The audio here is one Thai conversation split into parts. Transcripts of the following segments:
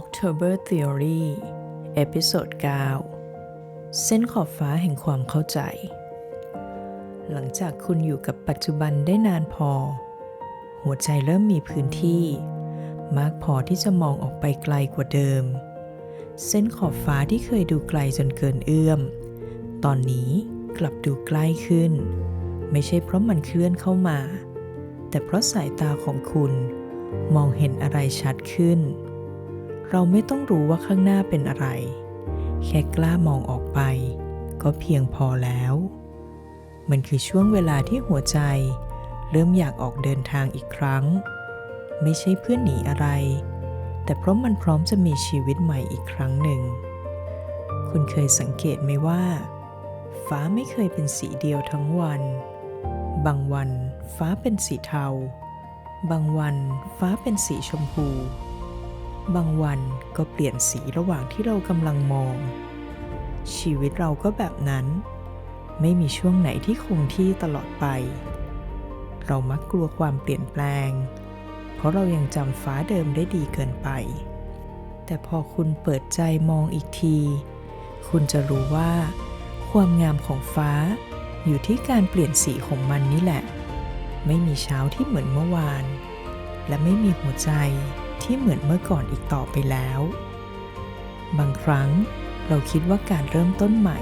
October Theory เอพิโซด9 เส้นขอบฟ้าแห่งความเข้าใจ หลังจากคุณอยู่กับปัจจุบันได้นานพอ หัวใจเริ่มมีพื้นที่ มากพอที่จะมองออกไปไกลกว่าเดิม เส้นขอบฟ้าที่เคยดูไกลจนเกินเอื้อม ตอนนี้กลับดูใกล้ขึ้น ไม่ใช่เพราะมันเคลื่อนเข้ามา แต่เพราะสายตาของคุณ มองเห็นอะไรชัดขึ้น เราไม่ต้องรู้ว่าข้างหน้าเป็นอะไร แค่กล้ามองออกไป ก็เพียงพอแล้ว มันคือช่วงเวลาที่หัวใจ เริ่มอยากออกเดินทางอีกครั้ง ไม่ใช่เพื่อหนีอะไร แต่เพราะมันพร้อมจะมีชีวิตใหม่อีกครั้งหนึ่ง คุณเคยสังเกตไหมว่า ฟ้าไม่เคยเป็นสีเดียวทั้งวัน บางวันฟ้าเป็นสีเทา บางวันฟ้าเป็นสีชมพู บางวันก็เปลี่ยนสีระหว่างที่เรากำลังมอง ชีวิตเราก็แบบนั้น ไม่มีช่วงไหนที่คงที่ตลอดไป เรามักกลัวความเปลี่ยนแปลง เพราะเรายังจำฟ้าเดิมได้ดีเกินไป แต่พอคุณเปิดใจมองอีกที คุณจะรู้ว่า ความงามของฟ้าอยู่ที่การเปลี่ยนสีของมันนี่แหละ ไม่มีเช้าที่เหมือนเมื่อวาน และไม่มีหัวใจ ที่เหมือนเมื่อก่อนอีกต่อไปแล้ว บางครั้งเราคิดว่าการเริ่มต้นใหม่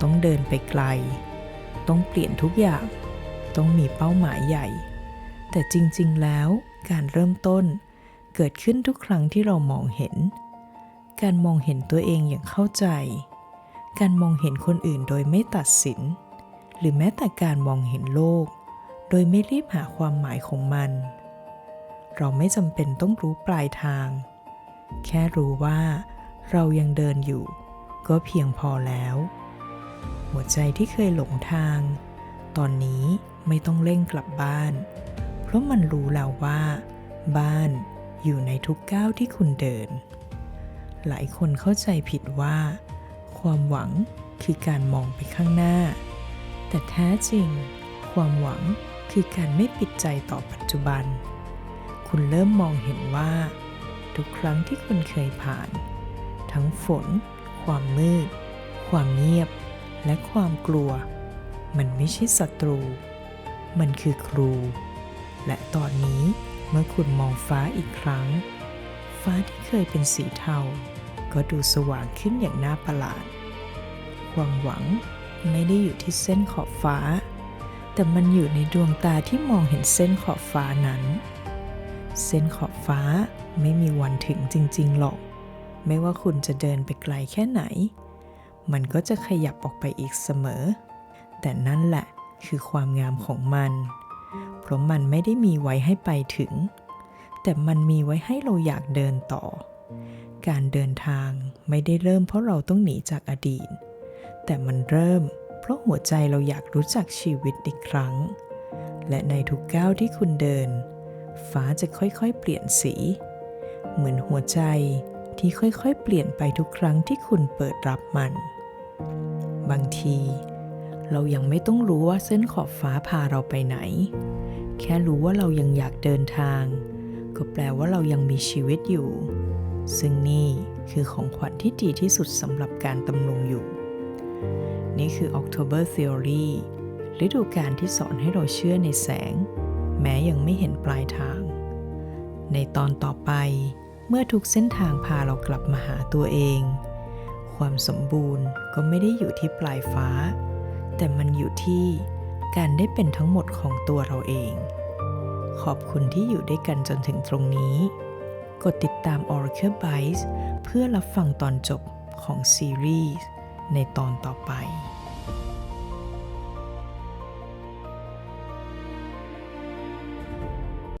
ต้องเดินไปไกล ต้องเปลี่ยนทุกอย่าง ต้องมีเป้าหมายใหญ่ แต่จริงๆแล้วการเริ่มต้นเกิดขึ้นทุกครั้งที่เรามองเห็น การมองเห็นตัวเองอย่างเข้าใจ การมองเห็นคนอื่นโดยไม่ตัดสิน หรือแม้แต่การมองเห็นโลก โดยไม่รีบหาความหมายของมัน เราไม่จำเป็นต้องรู้ปลายทาง แค่รู้ว่าเรายังเดินอยู่ ก็เพียงพอแล้ว หัวใจที่เคยหลงทาง ตอนนี้ไม่ต้องเร่งกลับบ้าน เพราะมันรู้แล้วว่า บ้านอยู่ในทุกก้าวที่คุณเดิน หลายคนเข้าใจผิดว่า ความหวังคือการมองไปข้างหน้า แต่แท้จริง ความหวังคือการไม่ปิดใจต่อปัจจุบัน คุณเริ่มมองเห็นว่า ทุกครั้งที่คุณเคยผ่าน ทั้งฝน ความมืด ความเงียบ และความกลัว มันไม่ใช่ศัตรู มันคือครู และตอนนี้เมื่อคุณมองฟ้าอีกครั้ง ฟ้าที่เคยเป็นสีเทา ก็ดูสว่างขึ้นอย่างน่าประหลาด ความหวังไม่ได้อยู่ที่เส้นขอบฟ้า แต่มันอยู่ในดวงตาที่มองเห็นเส้นขอบฟ้านั้น เส้นขอบฟ้าไม่มีวันถึงจริง ๆ หรอก ไม่ว่าคุณจะเดินไปไกลแค่ไหน มันก็จะขยับออกไปอีกเสมอ แต่นั่นแหละคือความงามของมัน เพราะมันไม่ได้มีไว้ให้ไปถึง แต่มันมีไว้ให้เราอยากเดินต่อ การเดินทางไม่ได้เริ่มเพราะเราต้องหนีจากอดีต แต่มันเริ่ม เพราะหัวใจเราอยากรู้จักชีวิตอีกครั้ง และในทุกก้าวที่คุณเดิน ฟ้าจะค่อยๆ เปลี่ยนสี เหมือนหัวใจที่ค่อยๆ เปลี่ยนไปทุกครั้งที่คุณเปิดรับมัน บางที เรายังไม่ต้องรู้ว่าเส้นขอบฟ้าพาเราไปไหน แค่รู้ว่าเรายังอยากเดินทาง ก็แปลว่าเรายังมีชีวิตอยู่ ซึ่งนี่คือของขวัญที่ดีที่สุดสำหรับการตำลงอยู่ นี่คือ October Theory ฤดูการที่สอนให้เราเชื่อในแสง แม้ยังไม่เห็นปลายทาง ในตอนต่อไปเมื่อทุกเส้นทางพาเรากลับมาหาตัวเอง ความสมบูรณ์ก็ไม่ได้อยู่ที่ปลายฟ้า แต่มันอยู่ที่การได้เป็นทั้งหมดของตัวเราเอง ขอบคุณที่อยู่ด้วยกันจนถึงตรงนี้ กดติดตาม Oracle Bytes เพื่อรับฟังตอนจบของซีรีส์ในตอนต่อไป